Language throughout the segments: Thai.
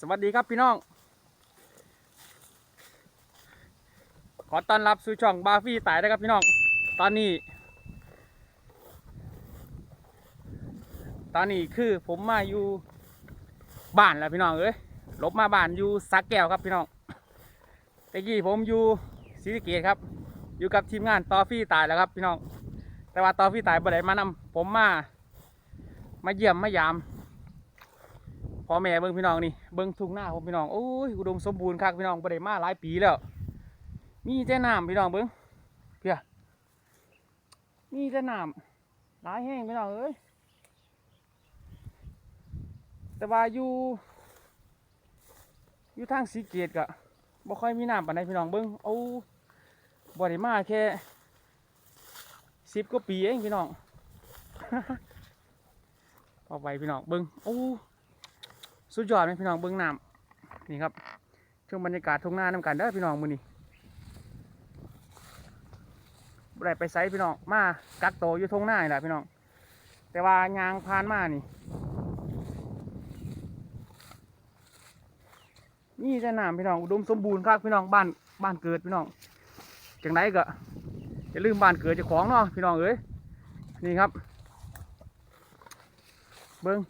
สวัสดีครับพี่น้อง ขอต้อนรับสู่ช่องบาฟี่ตายนะครับพี่น้อง ตอนนี้ ตอนนี้คือผมมาอยู่บ้านแล้วพี่น้องเอ้ยลบมาบ้านอยู่สักแก้วครับพี่น้องตะกี้ผมอยู่ศรีสะเกษครับ อยู่กับทีมงานตอฟี่ตายแล้วครับพี่น้อง แต่ว่าตอฟี่ตายบ่ได้มานำผมมา มาเยี่ยมมายาม พ่อแม่เบิ้งพี่น้องนี่เบิ้งทุ่งหน้าผมพี่น้องโอ้ยอุดมสมบูรณ์คักพี่น้องบ่ได้มาหลายปีแล้ว มีแต่น้ำพี่น้องเบิ้งเพียมีแต่น้ำหลายแห้งพี่น้องเอ้ยแต่ว่าอยู่อยู่ทางสีเกตกะบ่ค่อยมีน้ำปานใดพี่น้องเบิ้งโอ้บ่ได้มาแค่สิบกว่าปีเองพี่น้องเอไปพี่น้องเบิ้งโอ้ สุดยอดไหมพี่น้องเบื้องน้ำนี่ครับช่วงบรรยากาศทุ่งนาน้ำกันเด้อพี่น้องมือนี้บ่ได้ไปไซพี่น้องมากักโตอยู่ทุ่งนานี่แหละพี่น้อง แต่ว่ายางพานมานี่นี่จะน้ำพี่น้องอุดมสมบูรณ์ครับพี่น้องบ้านบ้านเกิดพี่น้องจังไดก็อย่าลืมบ้านเกิดจ้าของเนาะพี่น้องเอ้ยนี่ครับ เบิ้ง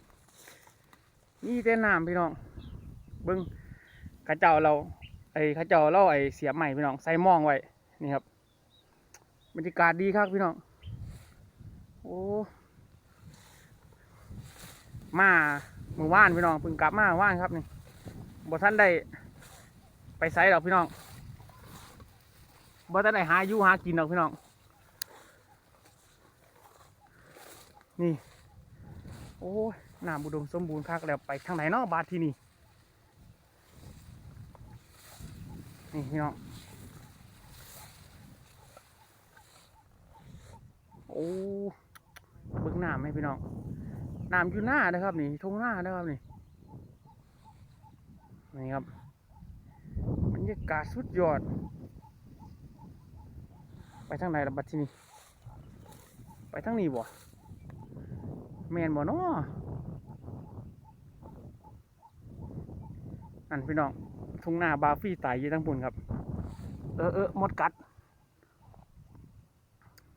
นี่เต้นน้ำพี่น้อง เบิ้งข้าเจ้าเรา ไอ้ข้าเจ้าเราไอ้เสียใหม่พี่น้องใส่หมองไว้ นี่ครับ บรรยากาศดีครับพี่น้อง โอ้ มาเมื่อวานพี่น้องเพิ่งกลับมาเมื่อวานครับนี่บ่ท่านได้ไปไสดอกพี่น้องบ่ท่านได้หาอยู่หากินดอกพี่น้อง นี่ โอ้ย น้ำบุดมสมบูรณ์คักแล้วไปทางไหนเนาะบาดที่นี่นี่พี่น้องโอ้เบิ่งน้ำไหมพี่น้องน้ำอยู่หน้านะครับ นี่ทงหน้านะครับนี่นี่ครับบรรยากาศสุดยอด ไปทางไหนล่ะบัดที่นี่ไปทางนี้บ่แมนบ่เนาะ นั่นพี่น้องทุ่งนาบาฟี่ตายยู่ทั้งปุ่นครับ เออเออมดกัด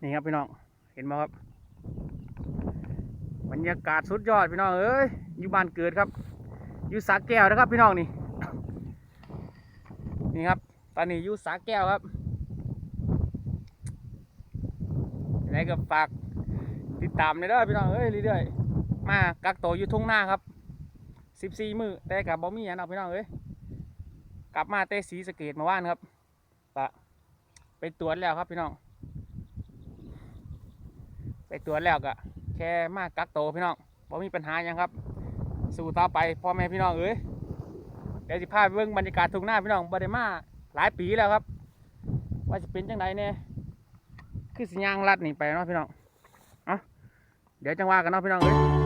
นี่ครับพี่น้อง เห็นไหมครับ บรรยากาศสุดยอดพี่น้องเอ้ย อยู่บ้านเกิดครับ อยู่สาแก้วนะครับพี่น้องนี่ นี่ครับ ตอนนี้อยู่สาแก้วครับยังไงก็ฝากติดตามเลยเด้อพี่น้องเอ้ยเรื่อยๆ มากักตัวอยู่ทุ่งนาครับ สิบสี่มือแต่กับบอมี่อันเอาพี่น้องเอ้ยกลับมาเตะสีสเกตมาว่านครับปะไปตรวจแล้วครับพี่น้อง ไปตรวจแล้วก็แค่มากักโตพี่น้องบอมีปัญหายังครับ สู่ต่อไปพ่อแม่พี่น้องเอ้ยเดี๋ยวสิพาไปเบิ่งบรรยากาศทุ่งนาพี่น้องบไดมาหลายปีแล้วครับ ว่าจะเป็นจังไดเนี่ยคือสิยางลัดนี่ไปเนาะพี่น้องอะเดี๋ยวจังว่ากันเนาะพี่น้องเอ้ย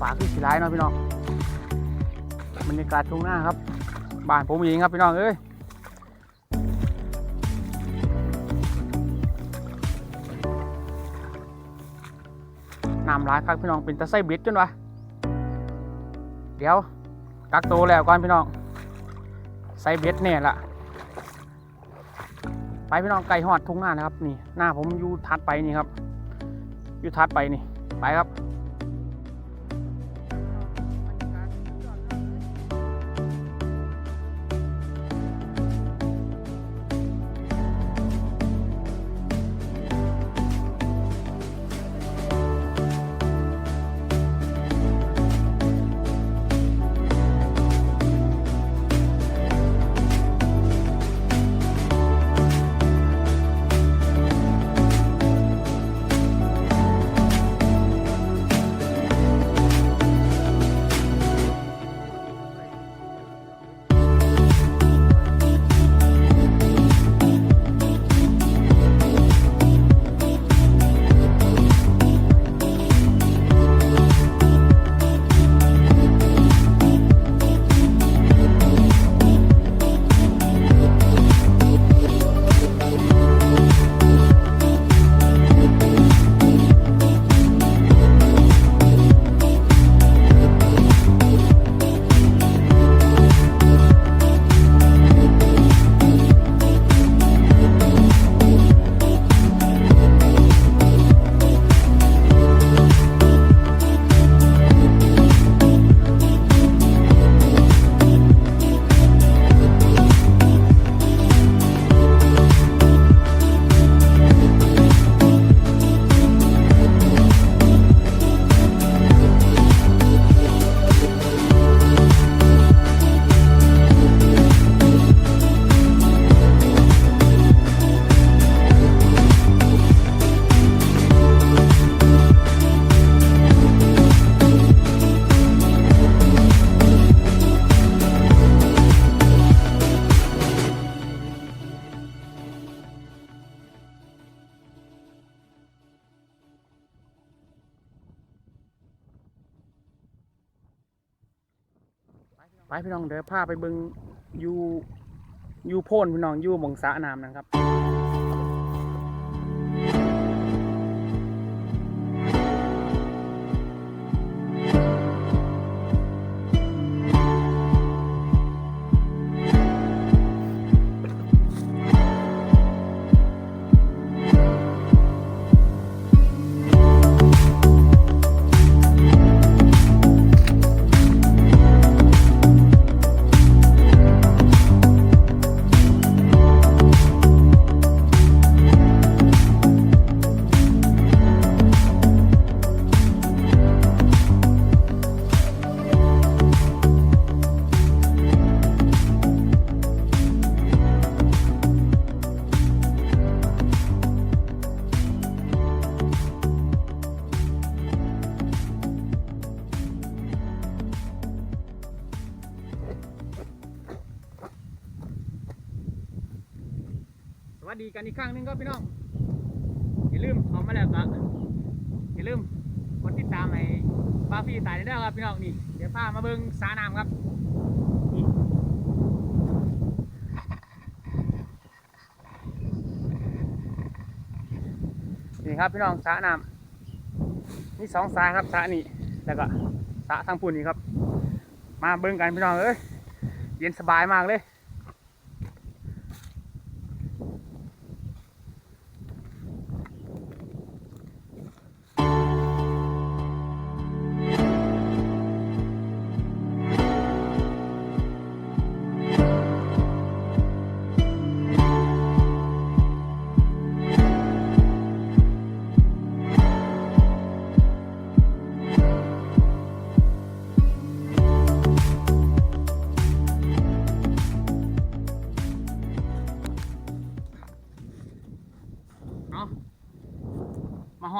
ฝากขึ้นสีร้ายเนาะพี่น้องบรรยากาศทุ่งหน้าครับ บ้านผมเองครับพี่น้องเอ้ยน้ำร้ายครับพี่น้องเป็นตะไส้บ็ดจนวะเดี๋ยวกักโตวแล้วก่อนพี่น้องใส่เบ็ดเนี่ยละไปพี่น้องไก่หอดทุ่งหน้านะครับ นี่หน้าผมอยู่ทัดไปนี่ครับอยู่ทัดไปนี่ไปครับ พี่น้องเดี๋ยวพาไปเบิงอยู่อยู่โพนพี่น้องอยู่หมองสระน้ำนะครับ ครับพี่น้องอย่าลืมเอามาแล้วก็อย่าลืมกดติดตามไอ้บาฟี่ตายได้แล้วครับพี่น้องนี่เดี๋ยวพามาเบิ่งสาน้ำครับนี่ครับพี่น้องสาน้ำนี่สองสาครับสานี่แล้วก็สาทางปุ่นนี่ครับ มาเบิ่งกันพี่น้องเอ้ยเย็นสบายมากเลย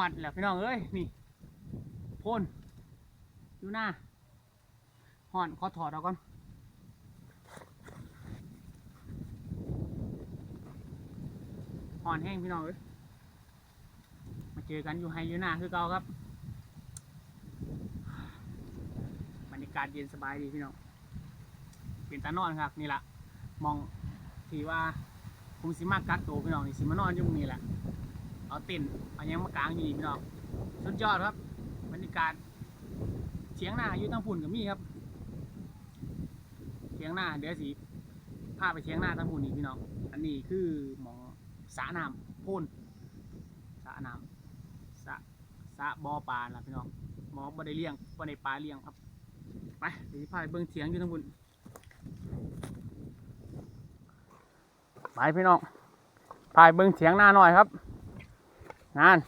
อดแล้วพี่น้องเอ้ยนี่พ่นอยู่หน้าหอนขอถอดเอาก่อนหอนแห้งพี่น้องเอ้ยมาเจอกันอยู่ไฮยูนาคือเก่าครับบรรยากาศเย็นสบายดีพี่น้องเป็นตานอนครับนี่แหละมองที่ว่าผมสิมากักตัวพี่น้องนี่สิมานอนอยู่ตรงนี้แหละ เอาเต็นเอายังมากลางอยู่นี่พี่น้องสุดยอดครับบรรยากาศเฉียงหน้าอยู่ตั้งพุ่นกับมี่ครับเฉียงหน้าเดี๋ยวสิพาไปเฉียงหน้าตั้งพุ่นนี่พี่น้องอันนี้คือหมองสระน้ำพ่นสระน้ำสระสระบอปลาล่ะพี่น้องหมอบ่ได้เลี้ยงบ่ได้ปลาเลี้ยงครับไปเดี๋ยวพาไปเบิ่งเถียงอยู่ทั้งบุญไปพี่น้องพาไปเบิ่งเถียงหน้าหน่อยครับ งาน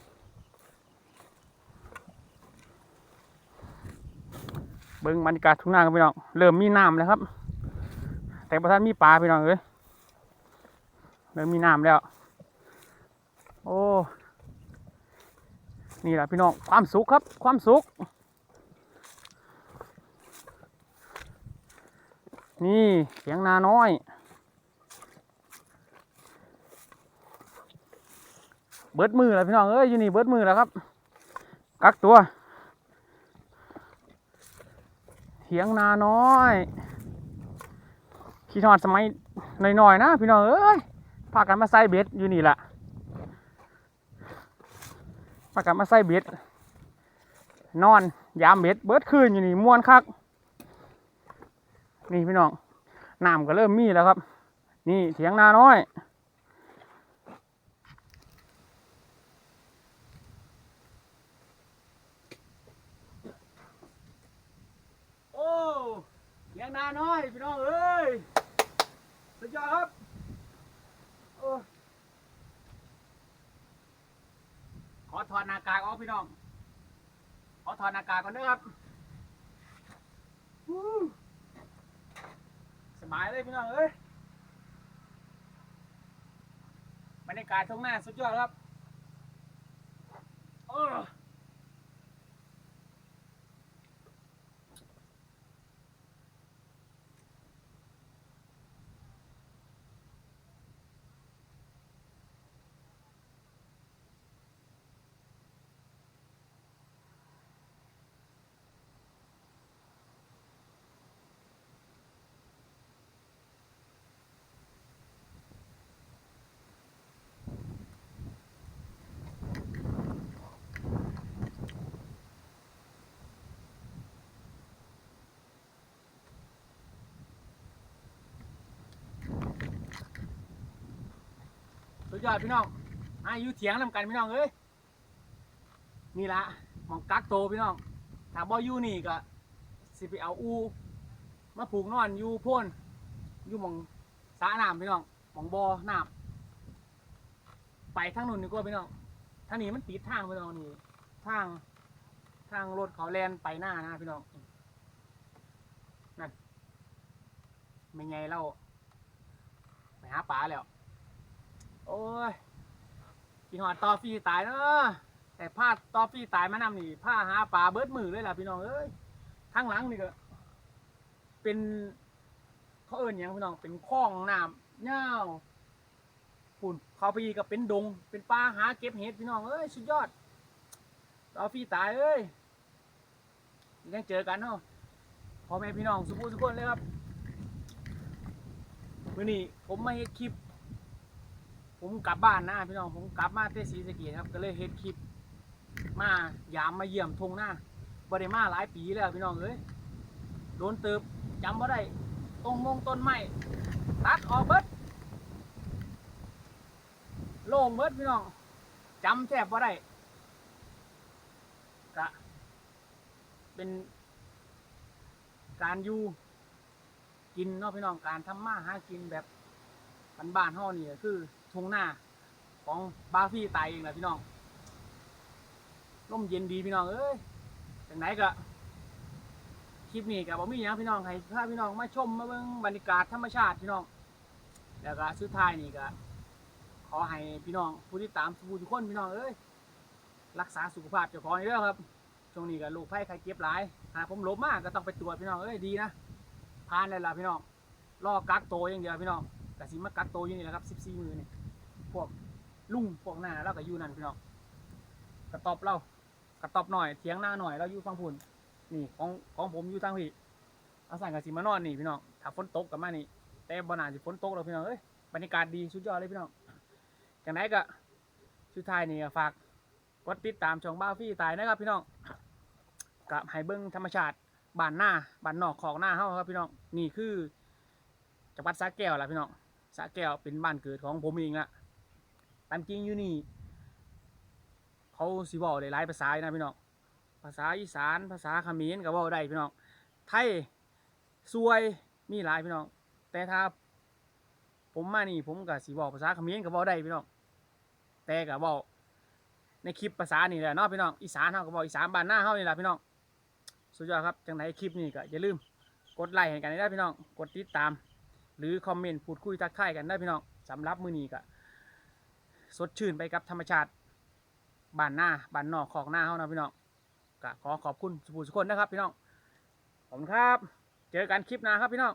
เบิ่งบรรยากาศทุ่งนาครับพี่น้องเริ่มมีน้ำแล้วครับ แต่ประท่านมีปลาพี่น้องเอ้ยเริ่มมีน้ำแล้ว โอ้นี่แหละพี่น้องความสุขครับ ความสุข นี่เสียงนาน้อย เบิดมือแล้วพี่น้องเอ้ยอยู่นี่เบิดมือแล้วครับ กักตัวเถียงนาน้อยขี้ทอดสมัยหน่อยๆนะพี่น้องเอ้ยพากันมาใส่เบ็ดอยู่นี่แหละพากันมาใส่เบ็ดนอนยามเบ็ดเบิดคืนอยู่นี่ม่วนคักนี่พี่น้องน้ำก็เริ่มมีแล้วครับ นี่เถียงนาน้อย โอ้เลี้ยง นาน้อยพี่น้องเอ้ยสุดยอดครับโอ้ขอถอดหน้ากากออกพี่น้อง ขอถอดหน้ากากก่อนเด้อครับสบายเลยพี่น้องเอ้ยบรรยากาศทุ่งนาสุดยอดครับโอ้ สุดยอดพี่น้องอายุเถียงนำกันพี่น้องเอ้ยนี่ละมองกักโตพี่น้องถ้าบ่อยู่นี่ก็สิไปเอาอูมาผูกนอนอยู่พ่นอยู่มองสระน้ำพี่น้องมองบ่อน้ำไปทางนู้นดีกว่าพี่น้องทางนี้มันติดทางพี่น้องนี่ทางทางรถเขาแลนไปหน้านะพี่น้องนั่นไม่ไงเราไปหาปลาแล้ว โอ้ยกินหอดตอฟรีตายเนาะแต่ผ้าตอฟรีตายมานำนี่ผ้าหาปลาเบิดมือเลยล่ะพี่น้องเอ้ยข้างหลังนี่ก็ เป็นเขาเอิญยังพี่น้องเป็นคลองน้ำเน่าวปุ่นเขาไปอีกก็เป็นดง เป็นปลาหาเก็บเห็ดพี่น้องเอ้ยสุดยอดตอฟรีตายเอ้ยยังเจอกันเนาะพ่อแม่พี่น้องสุขุสุขคนเลยครับวันนี้ผมมาเฮ็ดคลิป ผมกลับบ้านนะพี่น้องผมกลับมาเตศรีสะเกษครับ ก็เลยเฮ็ดคลิป มายามมาเยี่ยมทงหน้าบริมาหลายปีแล้วพี่น้องเอ้ยโดนเติบจำบ่ได้ต้นมงต้นไม้ตัดออกเบิดโล่งเบิดพี่น้องจำแทบบ่ได้กะเป็นการอยู่กินเนาะพี่น้องการทำมาหากินแบบบ้านๆเฮานี่คือ ทุ่งนาของบาฟี่ตายเองแหละพี่น้องร่มเย็นดีพี่น้องเอ้ยจากไหนก็คลิปนี้ก็บ่มีหยังพี่น้องให้พาพี่น้องมาชมมาเบิ่งบรรยากาศธรรมชาติพี่น้อง แล้วก็สุดท้ายนี่ก็ขอให้พี่น้องผู้ที่ตามผู้ทุกคนพี่น้องเอ้ยรักษาสุขภาพเจ้าของเด้อครับช่วงนี้ก็โรคภัยไข้เจ็บหลายหาผมลบมากก็ต้องไปตรวจพี่น้องเอ้ยดีนะผ่านเลยล่ะพี่น้องรอกักตัวอย่างเดียวพี่น้องกสิมากักโตอยู่นี่แหละครับ 14 มือนี่ พวกลุงพวกหน้าเราก็อยู่นั่นพี่น้องกระตอบเรากระตอบหน่อยเถียงหน้าหน่อยเราอยู่ฟังพุ่นนี่ของของผมอยู่ทางพี่เอาสั่งกสิมานอนนี่พี่น้องถ้าฝนตกกับมานี่ แต่บนาสิฝนตกแล้วพี่น้องเอ้ยบรรยากาศดีสุดยอดเลยพี่น้องจากไหนก็สุดท้ายนี่ฝากกดติดตามช่องบ้าฟี่ตายนะครับพี่น้องกับให้เบิ้งธรรมชาติบ้านหน้าบ้านนอกของหน้าเฮาครับพี่น้องนี่คือจังหวัดสระแก้วล่ะพี่น้องสระแก้วเป็นบ้านเกิดของผมเองละามจริงอยู่นี่ เขาสิบอกหลายภาษานะพี่น้องภาษาอีสานภาษาเขมรก็เว้าได้พี่น้องไทยซวยมีหลายพี่น้องแต่ถ้าผมมานี่ผมก็สิบอกภาษาเขมรก็เว้าได้พี่น้องแต่ก็เว้าในคลิปภาษานี่แหละเนาะพี่น้องอีสานเฮาก็บอกอีสานบ้านหน้าเฮานี่แหละพี่น้องสุดยอดครับจังไหนคลิปนี้ก็อย่าลืมกดไลค์ให้กันได้พี่น้อง กดติดตาม หรือคอมเมนต์พูดคุยทักทายกันได้พี่น้องสำหรับมือนี้ก็ สดชื่นไปกับธรรมชาติบ้านหน้าบ้านนอกของหน้าเฮานะพี่น้องก็ขอขอบคุณสุภูสุคนนะครับพี่น้องขอบคุณครับ เจอกันคลิปหน้าครับพี่น้อง